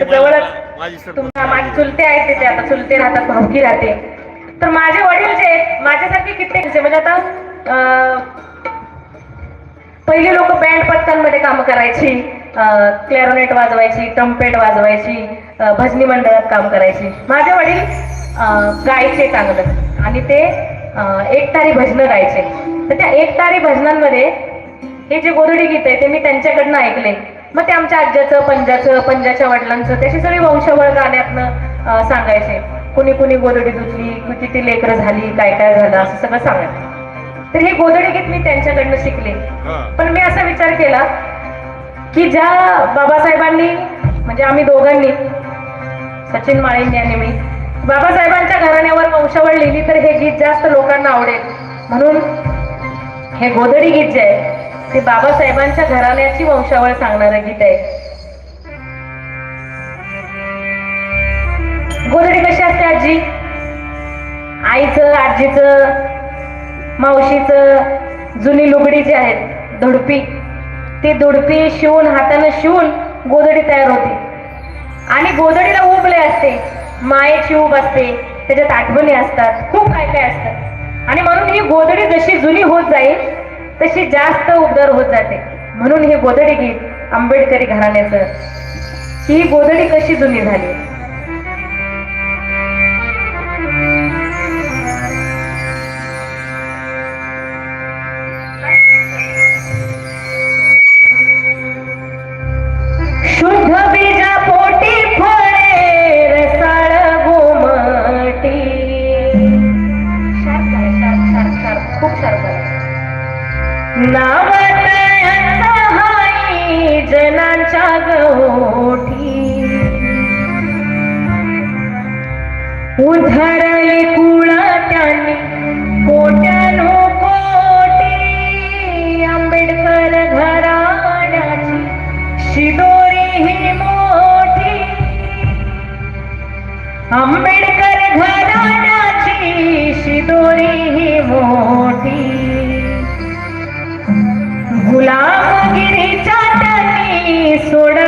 जवळच तुमच्या माझे चुलते आहेत तिथे आता चुलते राहतात भावकी राहते. तर माझे वडील जे आहेत माझ्यासारखे कित्येक म्हणजे आता पहिली लोक बँड पथकांमध्ये कामं करायची क्लॅरोनेट वाजवायची ट्रम्पेट वाजवायची भजनी मंडळात काम करायची. माझे वडील गायचे चांगलं. आणि ते अं, एकतारी भजनं गायचे. तर त्या एकतारी भजनांमध्ये हे जे गोधडी गीत आहे ते मी त्यांच्याकडनं ऐकले. मग ते आमच्या आज्याचं पंजाचं पंजाच्या वडिलांचं त्याची सगळी वंशवळ गाण्यातनं सांगायचे. कुणी कुणी गोधडी धुतली किती लेकरं झाली काय काय झालं असं सगळं सांगायचं. तर हे गोधडी गीत मी त्यांच्याकडनं शिकले. पण मी असा विचार केला की ज्या बाबासाहेबांनी म्हणजे आम्ही दोघांनी सचिन माळेंनी आणि मी बाबासाहेबांच्या घराण्यावर वंशावळ लिहिली तर हे गीत जास्त लोकांना आवडेल. म्हणून हे गोधडी गीत जे आहे ते बाबासाहेबांच्या घराण्याची वंशावळ सांगणारं गीत आहे. गोधडी कशी असते आजी? आईचं आजीचं मावशीचं जुनी लुगडी जी आहेत धुडपी. ती धुडपी शिवून हातानं शिवून गोधडी तयार होते. आणि गोधडीला उबले असते. मायेची उब असते. त्याच्यात आठवणी असतात. खूप काय काय असतात. आणि म्हणून ही गोधडी जशी जुनी होत जाईल तशी जास्त उबदार होत जाते. म्हणून हे गोधडी गीत आंबेडकरी घराण्याचं. ही गोधडी कशी जुनी झाली? उधळले कुळ त्यांनी कोट्यानो कोटी आंबेडकर घराण्याची शिदोरी ही मोठी. आंबेडकर घराण्याची शिदोरी ही मोठी. गुलामगिरीच्या त्यांनी सोडविल्या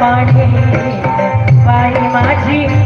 घातल पाणी बाई माझी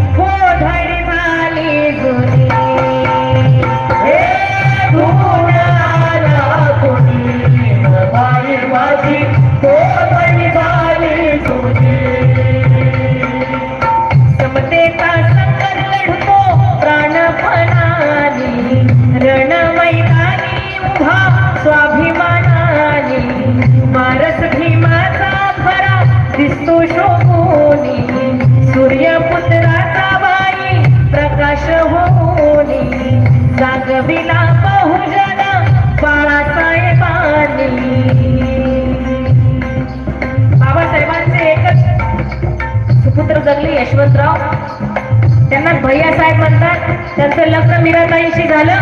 भैयासाहेब म्हणतात त्यांचं लग्न मीराताईंशी झालं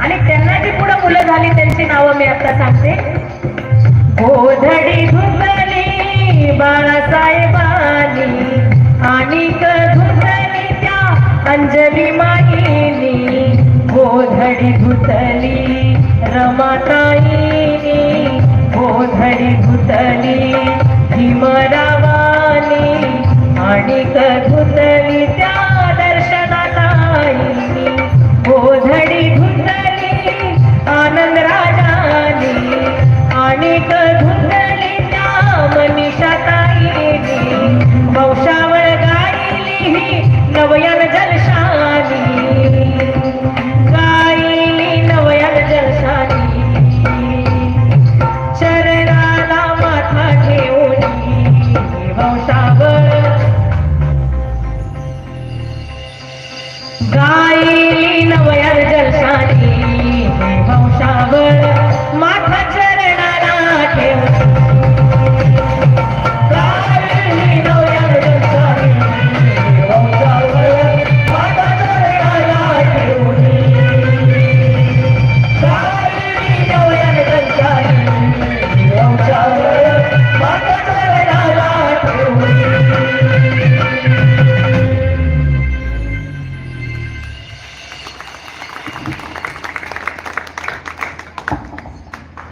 आणि त्यांना जी पुढे मुलं झाली त्यांची नावं मी आता सांगते. गोधडी धुंदली बाळासाहेबांनी आणि धुंदली त्या अंजली माईनी. गोधडी धुतली रमाताईनी. गोधडी धुतली भीमरावानी. आणि धुतली त्या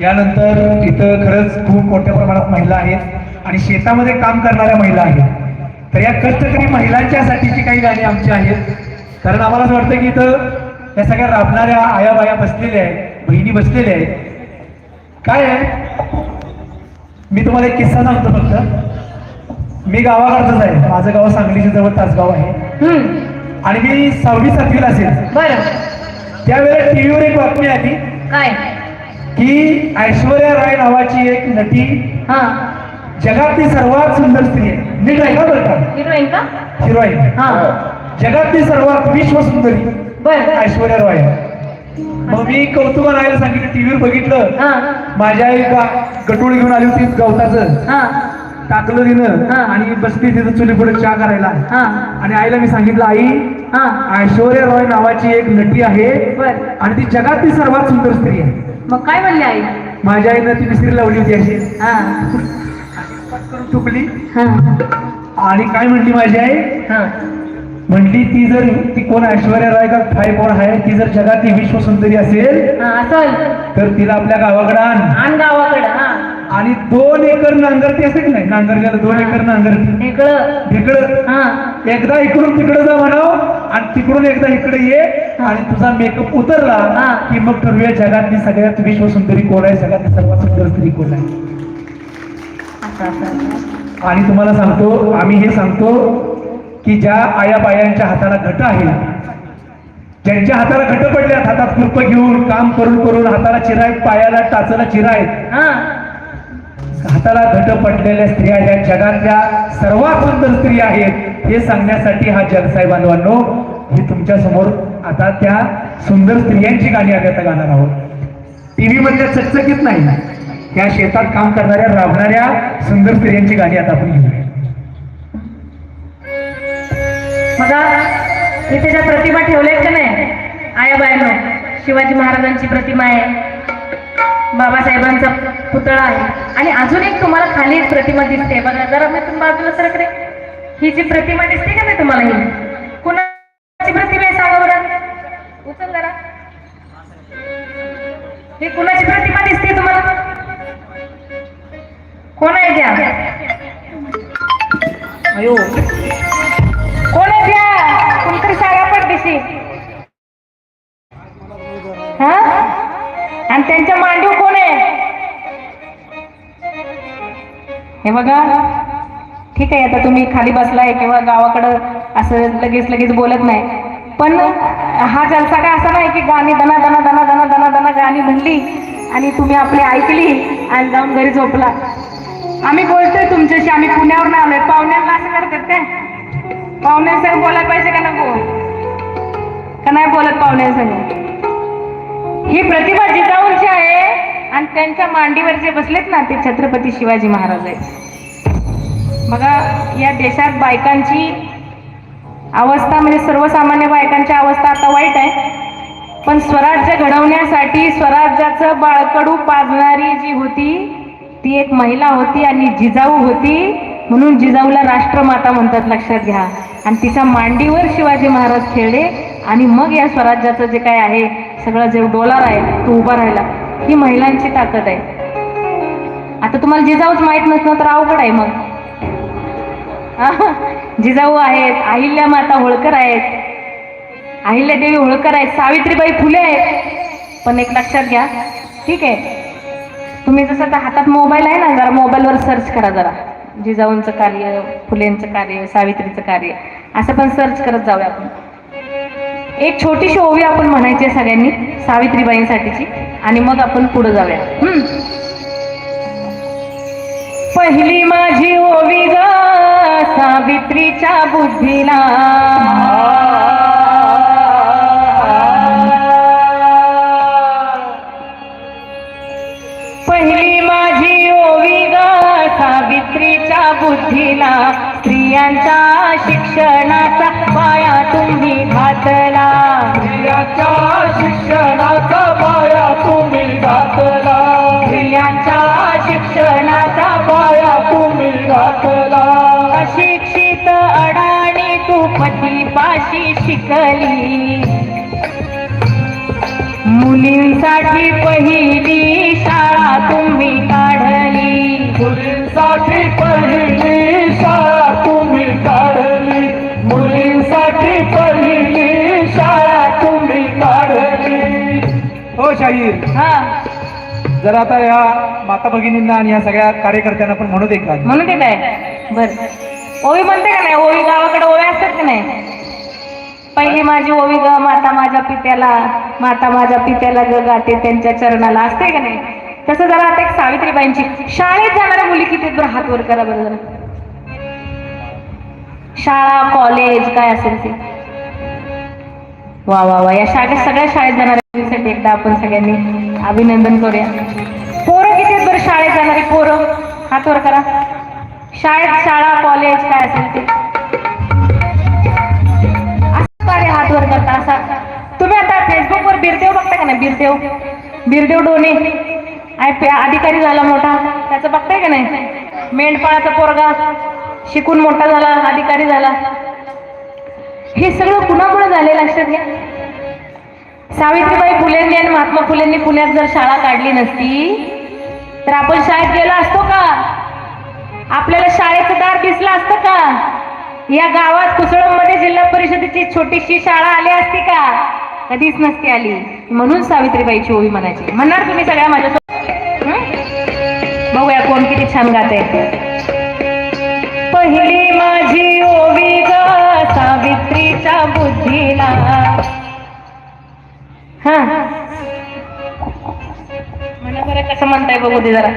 यानंतर इथं खरंच खूप मोठ्या प्रमाणात महिला आहेत आणि शेतामध्ये काम करणाऱ्या महिला आहेत. तर या कष्टकरी महिलांच्यासाठीची काही गाणी आमची आहेत. कारण आम्हाला असं वाटतं की इथं या सगळ्या राबणाऱ्या आया बाया बसलेल्या आहेत बहिणी बसलेल्या आहेत. काय आहे? मी तुम्हाला एक किस्सा सांगतो फक्त. मी गावाकडचंच आहे. माझं गाव सांगलीच्या जवळ तासगाव आहे. आणि मी सहावी सातवीला असेल. बरं. त्यावेळेस टीव्हीवर एक बातमी आली. काय? की ऐश्वर्या राय नावाची एक नटी. हा. जगातली सर्वात सुंदर स्त्री आहे. नीट आहे का बरं का? हिरोईन का? हिरोईन हा. जगातली सर्वात विश्व सुंदरी बर. ऐश्वर्या रॉय मग मी कौतुक आणायला सांगितलं टीव्हीवर बघितलं. हा. माझ्या आई गा गटूळ घेऊन आली होती गवताचं. हा. टाकलं तिनं हा. आणि बसली तिथं चुली पुढे चहा करायला. हा. आणि आईला मी सांगितलं आई हा. ऐश्वर्या रॉय नावाची एक नटी आहे बर. आणि ती जगातली सर्वात सुंदर स्त्री आहे. मग काय म्हणले आई? माझ्या आईनं ती मिस्त्री लावली होती अशी. हा. चुकली. हा. आणि काय म्हणली माझी आई? हा. म्हणली ती जर ती कोण ऐश्वर्या राय का काय कोण आहे ती जर जगातली विश्व सुंदरी असेल हा असं तर तिला आपल्या गावाकडे आण. आण गावाकडं हा. आणि दोन एकर नांगरती असते की नाही? नांगरल्याला दोन एकर नांगरती. इकडं. तिकडं हा. एकदा इकडून तिकडे जा म्हणाव आणि तिकडून एकदा इकडे ये आणि तुझा मेकअप उतरला हा. की मग ठरवूया जगातली सगळ्यात विश्व सुंदरी कोण आहे सगळ्यात सर्वात सुंदर स्त्री कोण आहे. असं असं असं. आणि तुम्हाला सांगतो आम्ही हे सांगतो की ज्या आया बायांच्या हाताला घट आहे ज्यांच्या हाताला घट पडल्यात हातात खुरप घेऊन काम करून करून हाताला चिरा आहेत पायाला टाचाला चिरा आहेत हा. हाताला घट पडलेल्या स्त्रिया ज्या जगातल्या सर्वात सुंदर स्त्री आहेत हे सांगण्यासाठी हा जगसाई बांधवांनो हे तुमच्यासमोर आता त्या सुंदर स्त्रियांची गाणी आम्ही आता गाणार आहोत. टीव्ही मधल्या चकचकीत नाही या शेतात काम करणाऱ्या राबणाऱ्या सुंदर स्त्रियांची गाणी आता आपण घेऊया. बघा इथे ज्या प्रतिमा ठेवल्यात का नाही? आया बायानो शिवाजी महाराजांची प्रतिमा आहे. बाबासाहेबांचा पुतळा आहे. आणि अजून एक तुम्हाला खाली एक प्रतिमा दिसते. बघा जरा मी तुम्ही बाजूला सरकडे ही जी प्रतिमा दिसते का नाही तुम्हाला ही? कुणाची प्रतिमा आहे सांगा बरं. उचल जरा. ही कुणाची प्रतिमा दिसते तुम्हाला? कोण आहे त्या? अयो. हे बघा. ठीक आहे आता तुम्ही खाली बसलाय किंवा गावाकडं असं लगेच लगेच बोलत नाही. पण हा जलसा काय असा नाही की गाणी दना दना दना दना दना दना गाणी म्हणली आणि तुम्ही आपली ऐकली आणि जाऊन घरी झोपला. आम्ही बोलतोय तुमच्याशी आम्ही पुण्यावर आलोय. पाहुण्यांना असं करतात काय? पाहुण्यांसंग बोलायला पाहिजे का नको? का नाही बोलत पाहुण्यांसंग? ही प्रतिभा जिजाऊंची आहे. आणि त्यांच्या मांडीवर जे बसलेत ना ते छत्रपती शिवाजी महाराज आहेत. बघा या देशात बायकांची अवस्था म्हणजे सर्वसामान्य बायकांची अवस्था आता वाईट आहे. पण स्वराज्य घडवण्यासाठी स्वराज्याचं बाळकडू पाजणारी जी होती ती एक महिला होती आणि जिजाऊ होती. म्हणून जिजाऊला राष्ट्रमाता म्हणतात लक्षात घ्या. आणि तिच्या मांडीवर शिवाजी महाराज खेळले आणि मग या स्वराज्याचं जे काय आहे सगळं जे डोलार आहे तो उभा राहिला. ही महिलांची ताकद आहे. आता तुम्हाला जिजाऊच माहीत नसणं तर अवघड आहे मग. जिजाऊ आहेत अहिल्या माता होळकर आहेत. अहिल्यादेवी होळकर आहेत सावित्रीबाई फुले आहेत. पण एक लक्षात घ्या ठीक आहे. तुम्ही जसं आता हातात मोबाईल आहे ना जरा मोबाईलवर सर्च करा जरा. जिजाऊंचं कार्य फुलेंचं कार्य सावित्रीचं कार्य. असं पण सर्च करत जाऊया आपण. एक छोटीशी ओवी आपण म्हणायची आहे सगळ्यांनी सावित्रीबाईंसाठीची. आणि मग आपण पुढे जाऊया. पहिली माझी ओवी ग सावित्रीच्या बुद्धीला. पहिली माझी ओवी ग सावित्रीच्या बुद्धीला. स्त्रियांच्या शिक्षणाचा पाया तुम्ही घातला. स्त्रियांच्या शिक्षणाचा पाया तुम्ही घातला. स्त्रियांच्या शिक्षणाचा पाया तुम्ही घातला. अशिक्षित अडाणी तू पतीपाशी शिकली. हो शाहीर हा. जरा आता या माता भगिनींना आणि या सगळ्या कार्यकर्त्यांना पण म्हणू दे का? म्हणून ते काय? बर. ओवी म्हणते का नाही? ओवी गावाकडे ओव्या असतात का नाही? पहिली माझी ओवी ग माता माझ्या पित्याला माता माझ्या पित्याला ग गाते त्यांच्या चरणाला. असते का नाही? तसं जरा आता एक सावित्रीबाईंची शाळेत जाणाऱ्या मुली किती बरं? हात वर करा बरं जरा. शाळा कॉलेज काय असेल ते. वा वा वा. या शाळेत सगळ्या शाळेत जाणाऱ्यांसाठी एकदा आपण सगळ्यांनी अभिनंदन करूया. पोरं किती आहेत बरं शाळेत जाणारी पोरं? हात वर करा. शाळेत शाळा कॉलेज काय असेल ते? असं का हात वर करता असा? तुम्ही आता फेसबुकवर बिरदेव बघता का नाही? बिरदेव. बिरदेव डोने. अधिकारी झाला मोठा. त्याचं बघताय का नाही? मेंढपाळाचा पोरगा. शिकून मोठा झाला अधिकारी झाला. हे सगळं कुणामुळे झालेलं लक्षात घ्या सावित्रीबाई फुलेंनी आणि महात्मा फुलेंनी पुण्यात जर शाळा काढली नसती तर आपण शाळेत गेलो असतो का? आपल्याला शाळेचं दार दिसलं असतं का? या गावात कुसळमध्ये जिल्हा परिषदेची छोटीशी शाळा आली असती का? कधीच नसती आली. म्हणून सावित्रीबाईची ओवी म्हणायची म्हणणार तुम्ही सगळ्या माझ्या बघूया कोण किती छान गाते. पहिली माझी ओवी ग. सावित्रीच्या बुद्धीला. हा. म्हणा बरं कसं म्हणताय बघू दे जरा.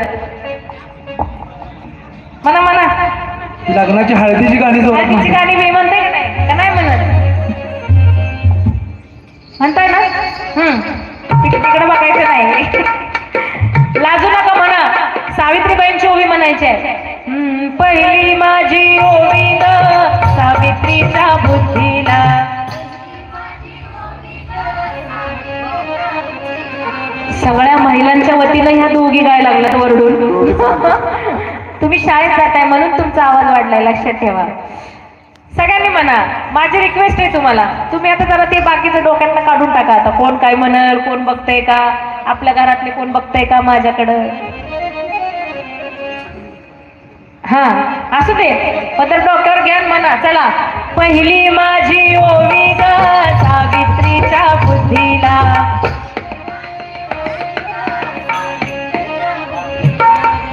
म्हणा म्हणा. लग्नाची हळदीची गाणी जोरात हळदीची. गाणी मी म्हणते. का नाही का नाही म्हणत? म्हणताय ना? हम्म. तिकडे तिकडे बघायचं नाही. लाजू नका. सावित्रीबाईंची ओवी म्हणायची आहे. पहिली माझी ओवी ग सावित्रीच्या बुद्धीला. सगळ्या महिलांच्या वतीनं ह्या दोघी गाय लागल्यात वरडून. तुम्ही शाळेत जाताय म्हणून तुमचा आवाज वाढलाय लक्षात ठेवा. सगळ्यांनी म्हणा माझी रिक्वेस्ट आहे तुम्हाला. तुम्ही आता जरा ते बाकीचं डोक्यांना काढून टाका. आता कोण काय म्हणल कोण बघतंय का? आपल्या घरातले कोण बघतंय का माझ्याकडं? हा असू दे. पण तर डॉक्टर घ्या म्हणा. चला. पहिली माझी ओवी ग सावित्रीच्या बुद्धीला.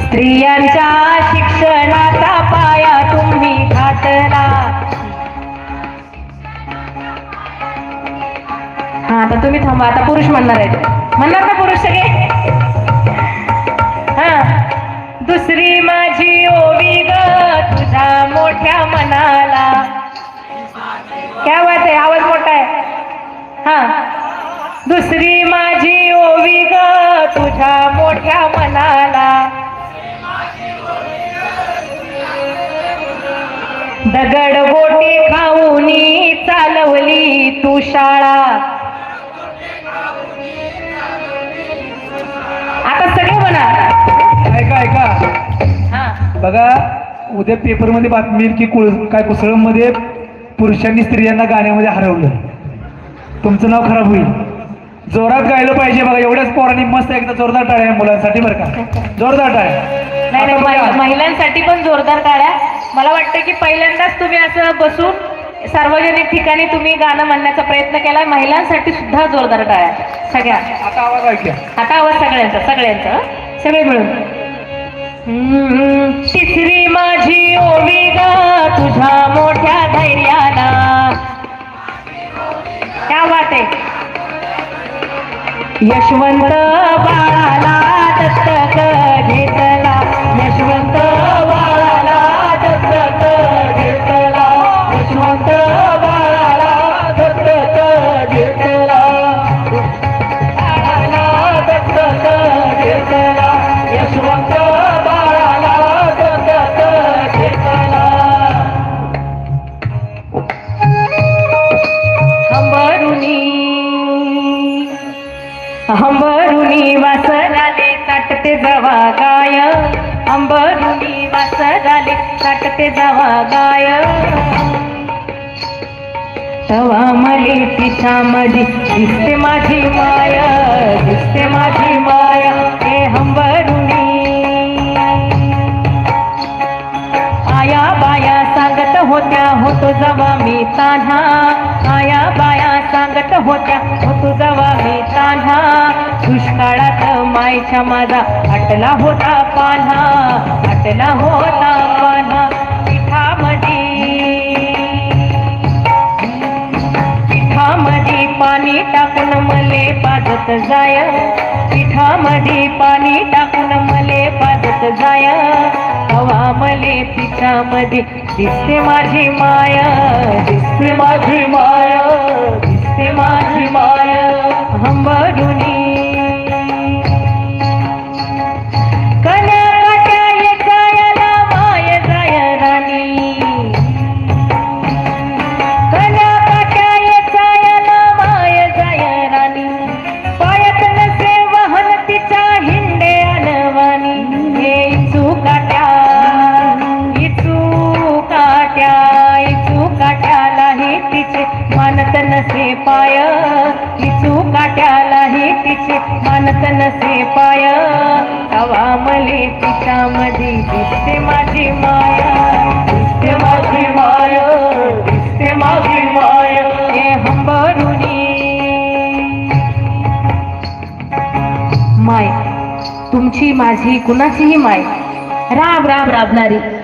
स्त्रियांच्या शिक्षणाचा पाया तुम्ही घातला. हा आता तुम्ही थांबा. आता पुरुष म्हणणार आहे म्हणणार ना पुरुष सगळे? हा. दुसरी माझी ओवी ग तुझ्या मोठ्या मनाला. क्या बात आहे आवाज मोठा आहे. हा. दुसरी माझी ओवी ग तुझ्या मोठ्या मनाला. दगड बोटी खाऊनी चालवली तू शाळा. बघा उद्या पेपरमध्ये बातमी येईल की कुळ काय कुसळमध्ये पुरुषांनी स्त्रियांना गाण्यामध्ये हरवलं. तुमचं नाव खराब होईल. जोरात गायलं पाहिजे बघा एवढ्याच पोरांनी मस्त एकदा जोरदार टाळ्या मुलांसाठी बरं का. जोरदार टाळ्या. महिलांसाठी पण जोरदार टाळ्या. मला वाटतं की पहिल्यांदाच तुम्ही असं बसून सार्वजनिक ठिकाणी तुम्ही गाणं म्हणण्याचा प्रयत्न केलाय. महिलांसाठी सुद्धा जोरदार टाळ्या सगळ्या. आता आवाज ऐकूया. आता आवाज सगळ्यांचा सगळ्यांचा? सगळे मिळून. तिसरी माझी ओवी ग तुझ्या मोठ्या धैर्याला. त्या वाटे यशवंत बाळाला दत्तक घेतला तवा जावा गाय तवा मले तिच्यामध्ये दिसते माझी माया दिसते माझी माया हे हंबरुणी. आया बाया सांगत होत्या होतो जवा मी तान्हा. आया बाया सांगत होत्या होतो जवा मी तान्हा. दुष्काळात मायच्या माझा आटला होता पान्हा आटला होता पान्हा. पाणी टाकून मले पाजत जाय. पिठामध्ये पाणी टाकून मले पाजत जाय. हवा मले पिठामध्ये दिसते माझी माया. दिसते माझी माया दिसते माझी माया. हंबडुनी इचू काट्यालाही तिचे मानत नसे पाय? तवा मले तिच्यामध्ये दिसते माझी माया. दिसते माझी माया दिसते माझी माया. हे हंबरुणी. माय तुमची माझी कुणाचीही माय. राब राब राबणारी. सगळ्या